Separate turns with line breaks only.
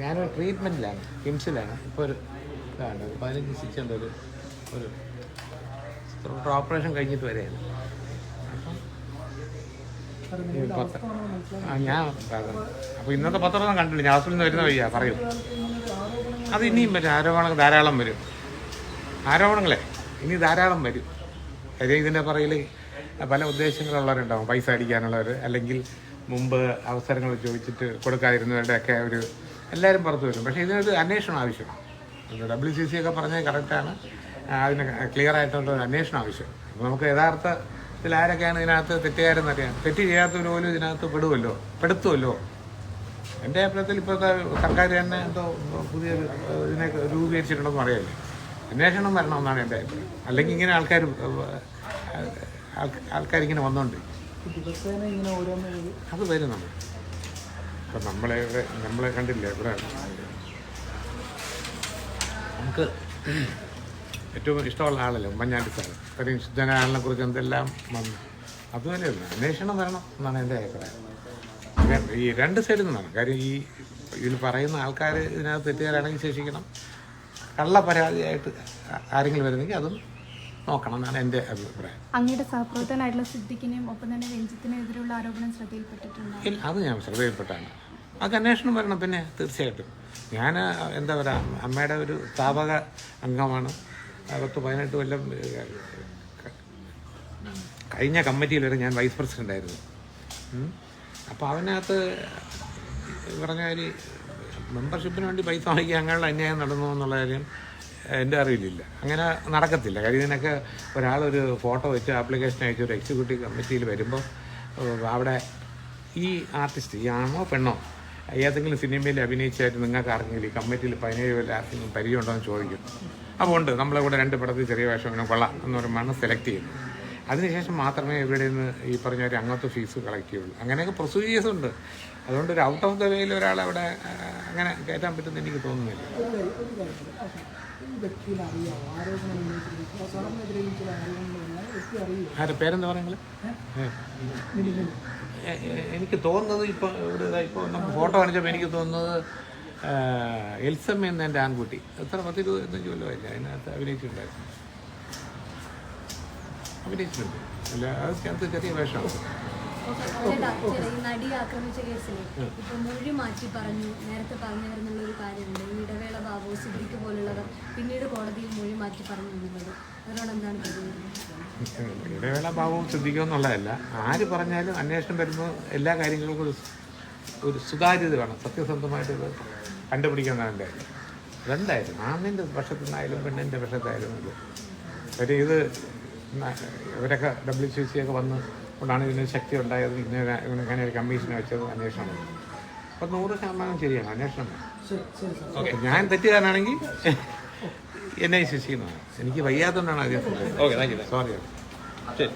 ഞാനൊരു ട്രീറ്റ്മെന്റിലാണ് കിംസിലാണ് ഇപ്പോൾ ഒരു ഇതാണ് ഒരു പതിനഞ്ച് സ്റ്റിച്ച് ഉണ്ട് ഒരു ഒരു ഓപ്പറേഷൻ കഴിഞ്ഞിട്ട് വരെയാണ്. അപ്പം ഞാൻ അപ്പോൾ ഇന്നത്തെ പത്രം കണ്ടില്ല ഞാൻ ഹോസ്പിറ്റലിൽ നിന്ന് വരുന്ന വയ്യ പറയൂ. അത് ഇനിയും വരും. ആരോപണങ്ങൾ ധാരാളം വരും. ആരോപണങ്ങളെ ഇനി ധാരാളം വരും. കാര്യം ഇതിന്റെ പറയിൽ പല ഉദ്ദേശങ്ങളുള്ളവരുണ്ടാവും. പൈസ അടിക്കാനുള്ളവർ അല്ലെങ്കിൽ മുമ്പ് അവസരങ്ങൾ ചോദിച്ചിട്ട് കൊടുക്കാതിരുന്നവരുടെയൊക്കെ ഒരു എല്ലാവരും പുറത്ത് വരും. പക്ഷേ ഇതിനൊരു അന്വേഷണം ആവശ്യമാണ്. ഡബ്ല്യു സി സി ഒക്കെ പറഞ്ഞത് കറക്റ്റാണ് അതിന് ക്ലിയർ ആയിട്ടുള്ള ഒരു അന്വേഷണം ആവശ്യം അപ്പോൾ നമുക്ക് യഥാർത്ഥത്തിൽ ആരൊക്കെയാണ് ഇതിനകത്ത് തെറ്റുകാരെന്ന് അറിയാം. തെറ്റ് ചെയ്യാത്തവർ പോലും ഇതിനകത്ത് പെടുമല്ലോ പെടുത്തുമല്ലോ എന്റെ അഭിപ്രായത്തിൽ ഇപ്പോഴത്തെ സർക്കാർ തന്നെ എന്തോ പുതിയ ഇതിനെ രൂപീകരിച്ചിട്ടുണ്ടെന്ന് അറിയാമല്ലോ അന്വേഷണം വരണമെന്നാണ് എന്റെ അഭിപ്രായം. അല്ലെങ്കിൽ ഇങ്ങനെ ആൾക്കാർ ആൾക്കാരിങ്ങനെ വന്നുകൊണ്ട് അത് വരും നമ്മൾ ഇപ്പം നമ്മളെ ഇവിടെ നമ്മളെ കണ്ടില്ലേ ഇവിടെ? നമുക്ക് ഏറ്റവും ഇഷ്ടമുള്ള ആളല്ലേ ഉമ്മൻചാണ്ടി സാർ ഇത്രയും ശുദ്ധനാളിനെ കുറിച്ച് എന്തെല്ലാം വന്നു? അതുപോലെയല്ല അന്വേഷണം വരണം എന്നാണ് എന്റെ അഭിപ്രായം. ഈ രണ്ട് സൈഡിൽ നിന്നാണ്. കാര്യം ഈ ഇതിൽ പറയുന്ന ആൾക്കാർ ഇതിനകത്ത് തെറ്റുകാരാണെങ്കിൽ ശേഷിക്കണം. കള്ള പരാതിയായിട്ട് ആരെങ്കിലും വരുന്നെങ്കിൽ അതും നോക്കണം എന്നാണ് എന്റെ അഭിപ്രായം.
അങ്ങയുടെ സഹപ്രവർത്തനായിട്ടുള്ള സിദ്ദിഖിനെയും ഒപ്പം തന്നെ രഞ്ജിത്തിനെതിരെയുള്ള ആരോപണം ശ്രദ്ധയിൽപ്പെട്ടിട്ടുണ്ട്?
അത് ഞാൻ ശ്രദ്ധയിൽപ്പെട്ടാണ്. അതൊക്കെ അന്വേഷണം വരണം പിന്നെ തീർച്ചയായിട്ടും. ഞാൻ എന്താ പറയുക അമ്മയുടെ ഒരു സ്ഥാപക അംഗമാണ്. പത്ത് പതിനെട്ട് കൊല്ലം കഴിഞ്ഞ കമ്മിറ്റിയിൽ വരെ ഞാൻ വൈസ് പ്രസിഡന്റ് ആയിരുന്നു. അപ്പോൾ അതിനകത്ത് ഈ പറഞ്ഞ ഒരു മെമ്പർഷിപ്പിന് വേണ്ടി പൈസ വാങ്ങിക്കുക അങ്ങനെയുള്ള അന്യായം നടന്നു എന്നുള്ള കാര്യം എന്റെ അറിവിലില്ല. അങ്ങനെ നടക്കത്തില്ല. കാര്യം ഇതിനൊക്കെ ഒരാളൊരു ഫോട്ടോ വെച്ച് ആപ്ലിക്കേഷൻ അയച്ച് ഒരു എക്സിക്യൂട്ടീവ് കമ്മിറ്റിയിൽ വരുമ്പോൾ അവിടെ ഈ ആർട്ടിസ്റ്റ് ഈ ആണോ പെണ്ണോ ഏതെങ്കിലും സിനിമയിൽ അഭിനയിച്ചായിട്ട് നിങ്ങൾക്ക് ആർക്കെങ്കിലും ഈ കമ്മിറ്റിയിൽ പതിനേഴ് പേര് ആർക്കെങ്കിലും പരിചയമുണ്ടോ എന്ന് ചോദിക്കും. അപ്പോൾ ഉണ്ട്. നമ്മളെ കൂടെ രണ്ട് പടത്തിൽ ചെറിയ വേഷം ഇങ്ങനെ കൊള്ളാം എന്ന് പറയുമ്പോൾ സെലക്ട് ചെയ്യുന്നത് അതിനുശേഷം മാത്രമേ ഇവിടെ നിന്ന് ഈ പറഞ്ഞ ഒരു അംഗത്വ ഫീസ് കളക്ട് ചെയ്യുള്ളൂ. അങ്ങനെയൊക്കെ പ്രൊസീജിയേഴ്സ് ഉണ്ട്. അതുകൊണ്ട് ഒരു ഔട്ട് ഓഫ് ദ വേയിൽ ഒരാൾ അവിടെ അങ്ങനെ കയറ്റാൻ പറ്റുമെന്ന് എനിക്ക് തോന്നുന്നില്ല. ആരുടെ പേരെന്താ പറയുന്നത്? എനിക്ക് തോന്നുന്നത് ഇപ്പോൾ ഇവിടെ ഇപ്പോൾ നമുക്ക് ഫോട്ടോ കാണിച്ചപ്പോൾ എനിക്ക് തോന്നുന്നത് എൽസം എൽസമ്മ എന്ന എന്റെ ആൺകുട്ടി. എത്ര? പത്ത് ഇരുപത്തഞ്ച് കൊല്ലമായില്ല അതിനകത്ത് അഭിനയിച്ചിട്ടുണ്ടായിരുന്നു. അഭിനയിച്ചിട്ടുണ്ട്. അല്ല അത് ചെറിയ വേഷമാണ്.
ചേട്ടാ, ചേട്ടാ, ഈ നടി ആക്രമിച്ച കേസിൽ ഇപ്പൊ മൊഴി മാറ്റി പറഞ്ഞു നേരത്തെ പറഞ്ഞു വരുന്നുള്ള ഒരു കാര്യമുണ്ട്. ഈ ഇടവേള ബാബു സിദ്ദിഖ് പോലുള്ളവർ പിന്നീട് കോടതിയിൽ മാറ്റി പറഞ്ഞു എന്നുള്ളത് എന്താണ് പ്രതികരണം?
ഇടവേള ഭാവവും ശ്രദ്ധിക്കുമെന്നുള്ളതല്ല ആര് പറഞ്ഞാലും അന്വേഷണം വരുമ്പോൾ എല്ലാ കാര്യങ്ങൾക്കും ഒരു ഒരു സുതാര്യത വേണം. സത്യസന്ധമായിട്ട് ഇത് കണ്ടുപിടിക്കുന്നതാണ് കാര്യം രണ്ടായാലും ആണിന്റെ പക്ഷത്തുനിന്നായാലും പെണ്ണിന്റെ പക്ഷത്തായാലും ഇത് കാര്യം ഇത് ഇവരൊക്കെ ഡബ്ല്യു സി സി ഒക്കെ വന്ന് കൊണ്ടാണ് ഇതിന് ശക്തി ഉണ്ടായത്. ഇങ്ങനെ ഇങ്ങനെ ഒരു കമ്മീഷനെ വെച്ചത് അന്വേഷണം. അപ്പം നൂറ് ശതമാനം ശരിയാണ്. അന്വേഷണം ഓക്കെ ഞാൻ തെറ്റുകാരനാണെങ്കിൽ എന്നെ എന്നാണ് എനിക്ക് വയ്യാത്തതുകൊണ്ടാണ് ആദ്യം
ഓക്കെ താങ്ക് യു
സോറി
ശരി.